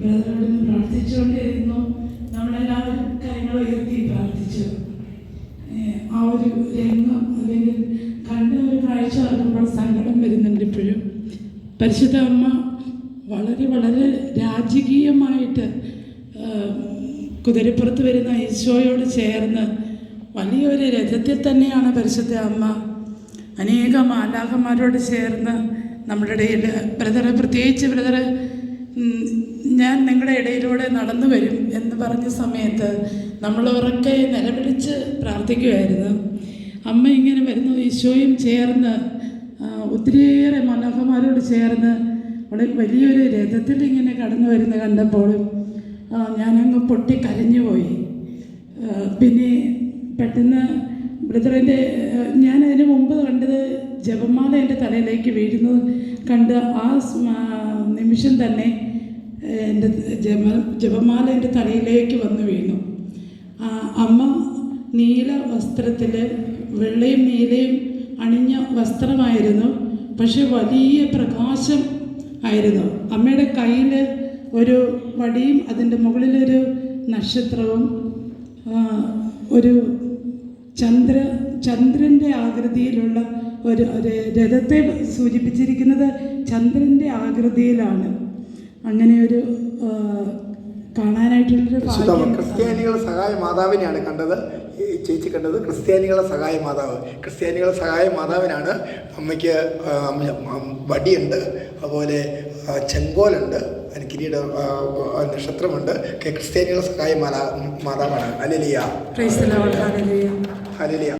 ബ്രദറോട് പ്രാർത്ഥിച്ചുകൊണ്ടിരുന്നു. നമ്മളെല്ലാവരും കാര്യങ്ങൾ ഉയർത്തി പ്രാർത്ഥിച്ചു. ആ ഒരു രംഗം അല്ലെങ്കിൽ കണ്ട ഒരു കാഴ്ച കാണുമ്പോൾ സങ്കടം വരുന്നുണ്ട് ഇപ്പോഴും. പരിശുദ്ധ അമ്മ വളരെ വളരെ രാജകീയമായിട്ട് കുതിരപ്പുറത്ത് വരുന്ന ഈശോയോട് ചേർന്ന് വലിയൊരു രഥത്തിൽ തന്നെയാണ് പരിശുദ്ധ അമ്മ. അനേക മാലാഖന്മാരോട് ചേർന്ന് നമ്മുടെ ഇടയിൽ. ബ്രദറ് പ്രത്യേകിച്ച് ബ്രദറ് ഞാൻ നിങ്ങളുടെ ഇടയിലൂടെ നടന്നു വരും എന്ന് പറഞ്ഞ സമയത്ത് നമ്മൾ ഉറക്കെ നിലവിളിച്ച് പ്രാർത്ഥിക്കുമായിരുന്നു അമ്മ ഇങ്ങനെ വരുന്നു ഈശോയും ചേർന്ന് ഒത്തിരിയേറെ മനോഹമാരോട് ചേർന്ന് അവിടെ വലിയൊരു രഥത്തിൽ ഇങ്ങനെ കടന്നു വരുന്ന കണ്ടപ്പോഴും ഞാനങ്ങ് പൊട്ടി കരഞ്ഞുപോയി. പിന്നെ പെട്ടെന്ന് ബ്രദറിന്റെ ഞാൻ മുമ്പ് കണ്ടത് ജപമാല എന്റെ തലയിലേക്ക് വീഴുന്നത് കണ്ട് ആ നിമിഷം തന്നെ എന്റെ ജപ ജപമാല എന്റെ തലയിലേക്ക് വന്നു വീണു. അമ്മ നീല വസ്ത്രത്തിൽ വെള്ളയും നീലയും അണിഞ്ഞ വസ്ത്രമായിരുന്നു പക്ഷെ വലിയ പ്രകാശം ആയിരുന്നു. അമ്മയുടെ കയ്യിൽ ഒരു വടിയും അതിന്റെ മുകളിലൊരു നക്ഷത്രവും ഒരു ചന്ദ്ര ചന്ദ്രന്റെ ആകൃതിയിലുള്ള ഒരു ഒരു രഥത്തെ സൂചിപ്പിച്ചിരിക്കുന്നത് ചന്ദ്രന്റെ ആകൃതിയിലാണ്. അങ്ങനെ ഒരു കാണാനായിട്ടുള്ളൊരു ക്രിസ്ത്യാനികളുടെ സഹായ മാതാവിനെയാണ് കണ്ടത്. ചേച്ചി കണ്ടത് ക്രിസ്ത്യാനികളുടെ സഹായ മാതാവ്. ക്രിസ്ത്യാനികളുടെ സഹായ മാതാവിനാണ് അമ്മയ്ക്ക് വടിയുണ്ട്. അതുപോലെ ചെങ്കോലുണ്ട്. കിരീട ആ, ആ, നക്ഷത്രമുണ്ട് ക്രിസ്ത്യാനികളെ ക്രിസ്ത്യാനികളുടെ സഹായ മാതാ മാതാവാണ്. അലലിയ പ്രൈസ്